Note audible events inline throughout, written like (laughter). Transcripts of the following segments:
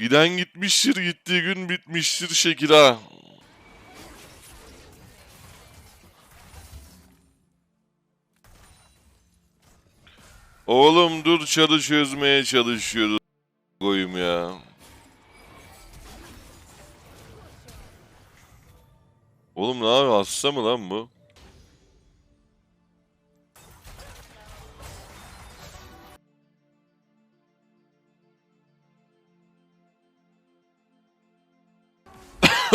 Giden gitmiştir, gittiği gün bitmiştir şekil ha. Oğlum dur çarı çözmeye çalışıyoruz. Koyum ya. Oğlum ne yapıyor? Hasta mı lan bu?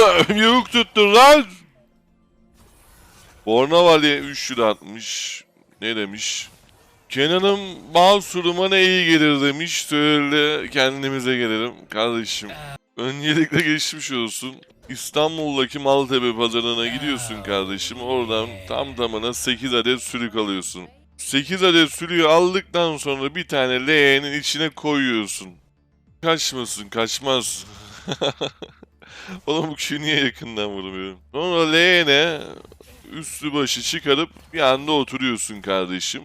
(laughs) Yavuk tuttun lan! Bornavali 3 lira atmış. Ne demiş? Kenan'ım Mansur'uma ne iyi gelir demiş. Söyle kendimize gelelim kardeşim. Öncelikle geçmiş olsun. İstanbul'daki Maltepe pazarına gidiyorsun kardeşim. Oradan tam tamına 8 adet sülük alıyorsun. 8 adet sülüğü aldıktan sonra bir tane leğenin içine koyuyorsun. Kaçmasın, kaçmaz. (laughs) (laughs) Oğlum bu kişiyi niye yakından vurmuyorum? Sonra leğene üstü başı çıkarıp bir anda oturuyorsun kardeşim.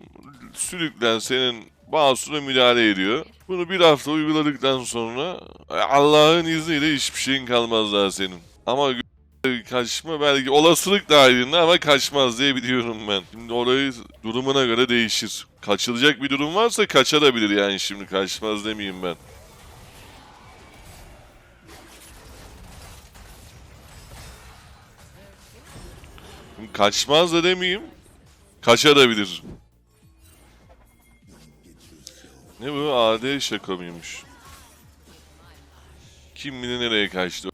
Sülüklen senin basura müdahale ediyor. Bunu bir hafta uyguladıktan sonra Allah'ın izniyle hiçbir şeyin kalmaz daha senin. Ama kaçma belki olasılık dahilinde ama kaçmaz diye biliyorum ben. Şimdi orayı durumuna göre değişir. Kaçılacak bir durum varsa kaçabilir yani şimdi kaçmaz demeyeyim ben. Kaçmaz da demeyeyim. Kaçabilir. Ne bu? AD şaka mıymış? Kim bilir nereye kaçtı?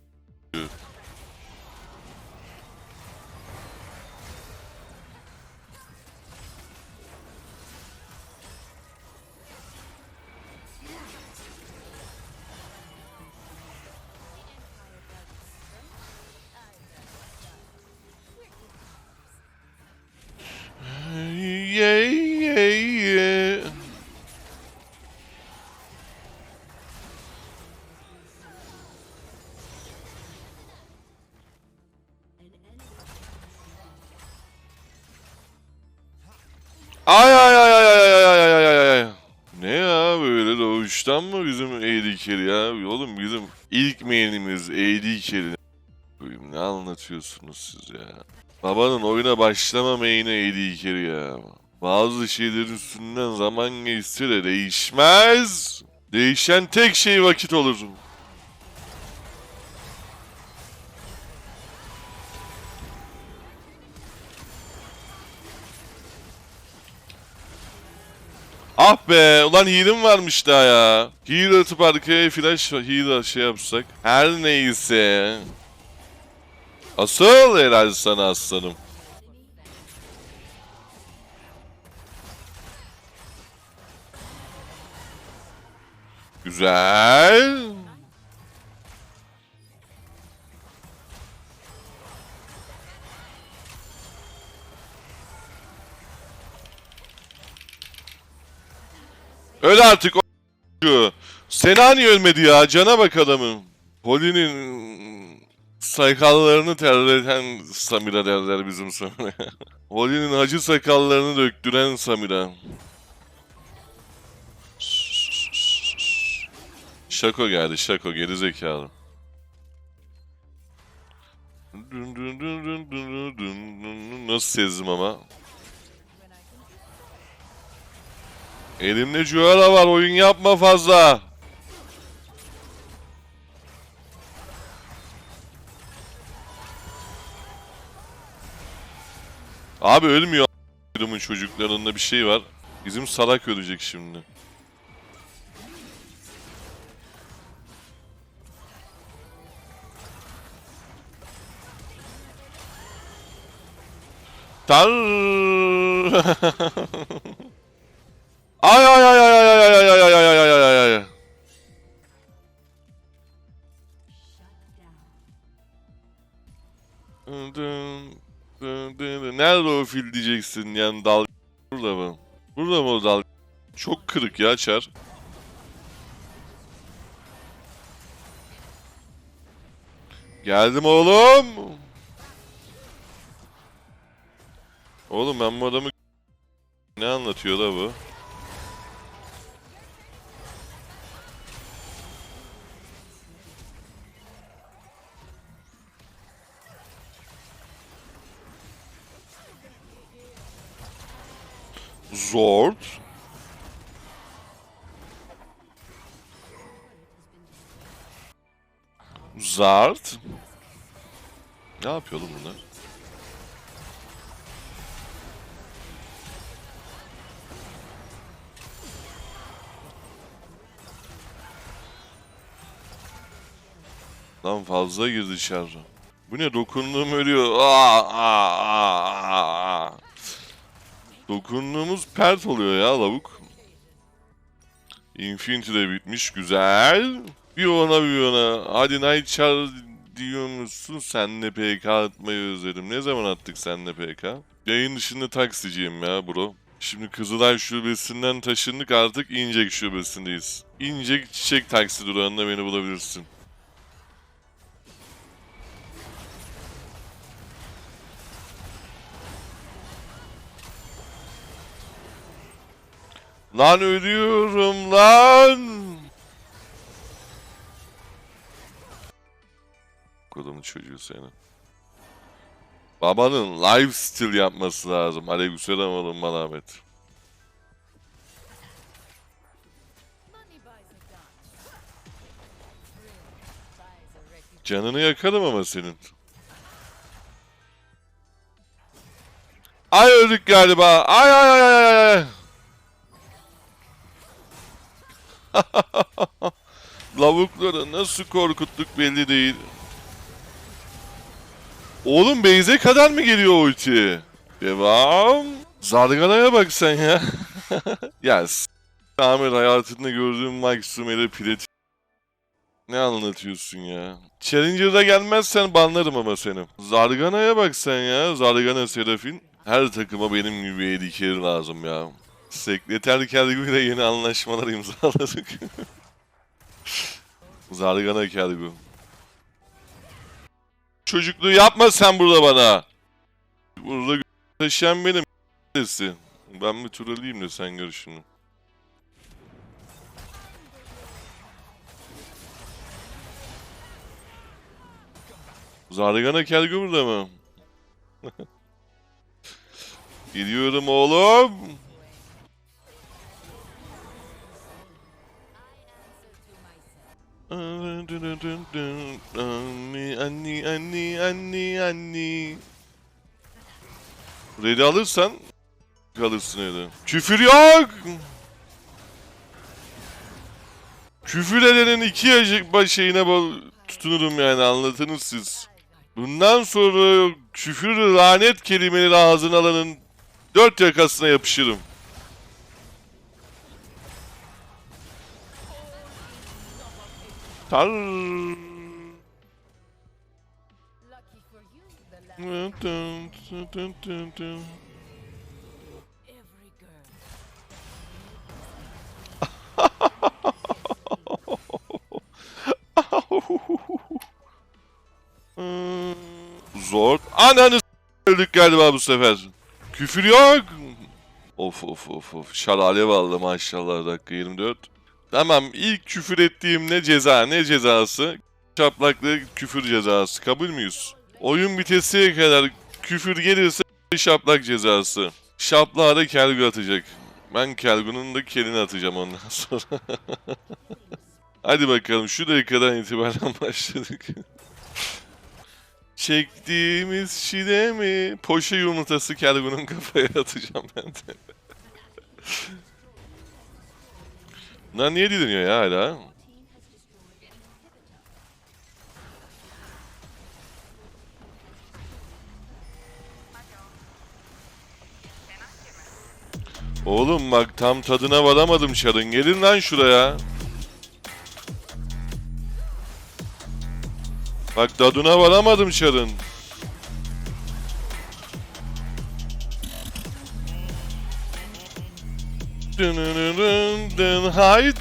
Doğuştan mı bizim AD carry ya? Oğlum bizim ilk main'imiz AD carry. Ne anlatıyorsunuz siz ya? Babanın oyuna başlama main'i AD carry ya. Bazı şeylerin üstünden zaman geçse de değişmez. Değişen tek şey vakit olur. Ah be ulan heal'im varmış daha ya. Heal atıp arkaya flash heal şey yapsak. Her neyse. Asıl helal sana aslanım. Güzel. Öl artık o Sena niye ölmedi ya? Cana bak adamın. Holly'nin sakallarını terleten Samira derler bizim sonra. (laughs) Holly'nin acı sakallarını döktüren Samira. Şako geldi şako dün dün. Nasıl sezdim ama? Elimde Juara var oyun yapma fazla. Abi ölmüyor a**ımın çocuklarında bir şey var. Bizim salak ölecek şimdi. Tar. (laughs) ay ay ay ay ay ay ay ay ay ay ay ay. Nerede o fil diyeceksin yani dal burada mı? Burada mı o dal? Çok kırık ya çar. Geldim oğlum. Oğlum ben bu adamı ne anlatıyor da bu? Zord. Zart. Ne yapıyor bunlar? Lan fazla girdi içeri. Bu ne dokunduğum ölüyor. Aa, aa, aa, aa. Dokunduğumuz pert oluyor ya lavuk. Infinity de bitmiş güzel. Bir ona bir ona. Hadi Night Char diyor musun? Senle PK atmayı özledim. Ne zaman attık senle PK? Yayın dışında taksiciyim ya bro. Şimdi Kızılay şubesinden taşındık artık İncek şubesindeyiz. İncek çiçek taksi durağında beni bulabilirsin. Lan ölüyorum lan. Kodumun çocuğu senin. Babanın lifestyle yapması lazım. Aleykümselam oğlum bana Ahmet. Canını yakarım ama senin. Ay öldük galiba. Ay ay ay ay ay. (laughs) Lavukları nasıl korkuttuk belli değil. Oğlum Beyze kadar mı geliyor ulti? Devam. Zargana'ya bak sen ya. (laughs) ya s- Ahmet hayatında gördüğüm maksimum ele plet ne anlatıyorsun ya? Challenger'da gelmezsen banlarım ama seni. Zargana'ya bak sen ya. Zargana Serafin. Her takıma benim gibi carry lazım ya. Sekreter Kergu'yla yeni anlaşmalar imzaladık. (laughs) Zargana Kergu. Çocukluğu yapma sen burada bana. Burada taşıyan benim. Ben bir tur alayım da sen gör şimdi. Zargana Kergu burada mı? (laughs) Gidiyorum oğlum. Anni anni anni anni anni. Red'i alırsan kalırsın öyle. Küfür yok. Küfür edenin iki başına bol tutunurum yani anlatınız siz. Bundan sonra küfür lanet kelimeleri ağzına alanın dört yakasına yapışırım. Hmm, Zor. Ananı öldük galiba bu sefer. Küfür yok. Of of of of. Şalale vallahi maşallah dakika 24. Tamam ilk küfür ettiğim ne ceza ne cezası? Şaplaklı küfür cezası. Kabul müyüz? Oyun bitesiye kadar küfür gelirse şaplak cezası. Şaplığa da kelgü atacak. Ben kelgunun da kelini atacağım ondan sonra. (laughs) Hadi bakalım şu dakikadan itibaren (laughs) başladık. Çektiğimiz şile mi? Poşe yumurtası kelgunun kafaya atacağım ben de. Bunlar niye dileniyor ya hala? Oğlum bak tam tadına varamadım çarın. Gelin lan şuraya. Bak tadına varamadım çarın. Dın dın dın dın, Hi